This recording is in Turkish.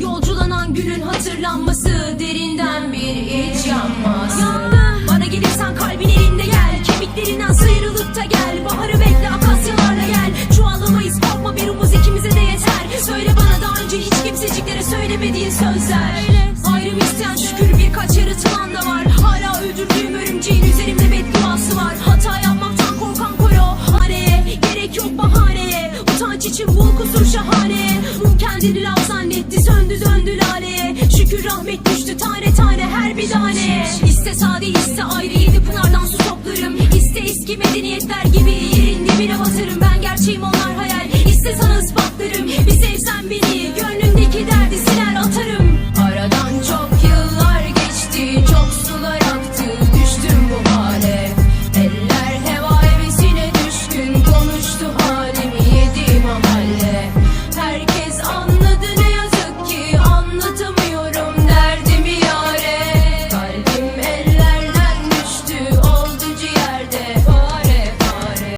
Yolculanan günün hatırlanması Derinden bir iç yanmaz. Yandım Bana gelirsen kalbin elinde gel Kemiklerinden sıyrılıp da gel. Baharı bekle akasyalarla gel. Çuvallamayız korkma bir umuz ikimize de yeter. Söyle bana daha önce hiç kimseciklere söylemediğin sözler. Ayrım isteyen şükür birkaç yaratılan da var. Hala öldürdüğüm örümceğin üzerimde bedduası var. Hata yapmaktan korkan koyo Haneye. Gerek yok bahaneye. Utanç için bul kusur şahane. Mum kendini söndü döndü laleye. Şükür rahmet düştü tane tane her bir tane. İste sade iste ayrı yedi pınardan su toplarım. İste eski medeniyetler gibi yerin dibine batırım Ben gerçeğim onlar hayal. İste sana ispatlarım. Bir sevsen beni gör